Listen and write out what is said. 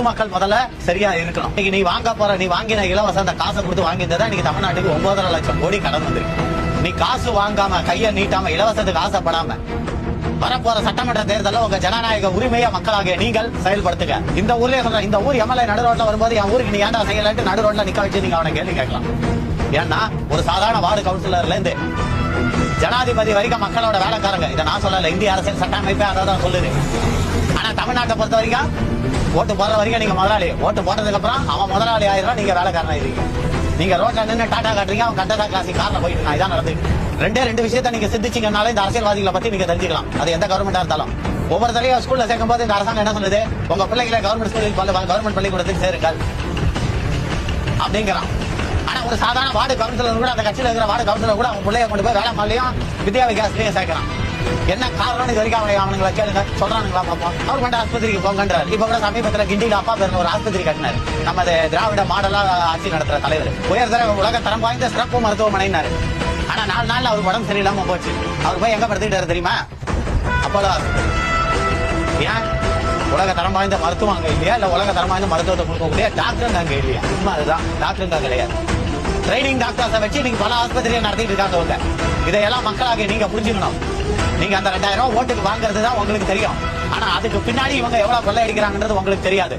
பொதுமக்கள் முதல்ல சரியா இருக்கணும். இன்னைக்கு நீ வாங்க போற நீ வாங்கின இலவச அந்த காசை கொடுத்து வாங்கியிருந்தா இன்னைக்கு தமிழ்நாட்டுக்கு ஒன்பதரை லட்சம் கோடி கடன் வந்திருக்கு. நீ காசு வாங்காம கையை நீட்டாம இலவசத்துக்கு ஆசைப்படாம வரப்போற சட்டமன்ற தேர்தலில் உங்க ஜனநாயக உரிமையை மக்களாகிய நீங்கள் செயல்படுத்துங்க. இந்த ஊர்லயே சொல்ற இந்த ஊர் எம்எல்ஏ நடு ரோட்ல வரும்போது என் ஊருக்கு நீ ஏன்டா செய்யலன்ட்டு நடு ரோட்ல நிக்க வச்சு நீங்க அவனை கேள்வி கேட்கலாம். ஏன்னா ஒரு சாதாரண வார்டு கவுன்சிலர்ல இருந்து ஜனாதிபதி வரைக்கும் மக்களோட வேலைக்காரங்க. இதை நான் சொல்லல இந்திய அரசியல் சட்ட அமைப்பே அதான் சொல்லுது. ஆனா தமிழ்நாட்டை பொறுத்த வரைக்கும் ஓட்டு போடுற வரைக்கும் நீங்க முதலாளி. ஓட்டு போட்டதுக்கு அப்புறம் அவன் முதலாளி ஆயிரம் நீங்க வேலைக்காரன் ஆயிருக்கீங்க நீங்க ரோட்ல நின்று டாடா காட்டுறீங்க அவன் கண்டதா காசி கார்ல போயிட்டு நான் இதான் நடந்து ரெண்டே ரெண்டு விஷயத்த நீங்க சிந்திச்சீங்கனாலே இந்த அரசியல்வாதிகளை பத்தி நீங்க தெரிஞ்சுக்கலாம். அது எந்த கவர்மெண்டா இருந்தாலும். ஒவ்வொரு தடையும் ஸ்கூல்ல சேர்க்கும் போது இந்த அரசாங்கம் என்ன சொல்லுது? உங்க பிள்ளைகளை கவர்மெண்ட் ஸ்கூலில் கவர்மெண்ட் பள்ளிக்கூடத்துக்கு சேருங்கள். அப்படிங்கிறான். ஆனா ஒரு சாதாரண வார்டு கவுன்சிலர் கூட அந்த கட்சியில் இருக்கிற வார்டு கவுன்சிலர் கூட அவங்க பிள்ளைய கொண்டு போய் வேலை மாலையும் வித்யா விகாஸ்லயும் சேர்க்கிறான். என்ன காரணம் இது வரைக்கும் அவனை அவனுங்களை கேளுங்க. சொல்றானுங்களா பாப்போம். அவர் கொண்டு ஆஸ்பத்திரிக்கு போங்கன்றார். இப்ப கூட சமீபத்துல கிண்டியில அப்பா பேர் ஒரு ஆஸ்பத்திரி கட்டினாரு. நமது திராவிட மாடலா ஆட்சி நடத்துற தலைவர். உயர்தர உலக தரம் வாய்ந்த சிறப்பு மருத்துவமனைனாரு ஆனா நாலு நாள்ல அவருக்கு உடம்பு சரியில்லாம போச்சு. அவர் போய் எங்க படுத்துக்கிட்டாரு தெரியுமா? அப்போலோ ஏன்? உலக தரம் வாய்ந்த மருத்துவம் அங்க இல்லையா? இல்ல உலக தரம் வாய்ந்த மருத்துவத்தை கொடுக்கக்கூடிய டாக்டர் அங்க இல்லையா? உண்மை அதுதான். டாக்டருங்க கிடையாது. ட்ரைனிங் டாக்டர்ஸை வச்சு நீங்க பல ஆஸ்பத்திரியை நடத்திட்டு இருக்காங்க அவங்க இதையெல்லாம் மக்களாக நீங்க புரிஞ்சுக்கணும். நீங்க அந்த ரெண்டாயிரம் ரூபாய் ஓட்டுக்கு வாங்குறது தான் உங்களுக்கு தெரியும். ஆனா அதுக்கு பின்னாடி இவங்க எவ்வளவு கொள்ளை அடிக்கிறாங்கன்றது உங்களுக்கு தெரியாது.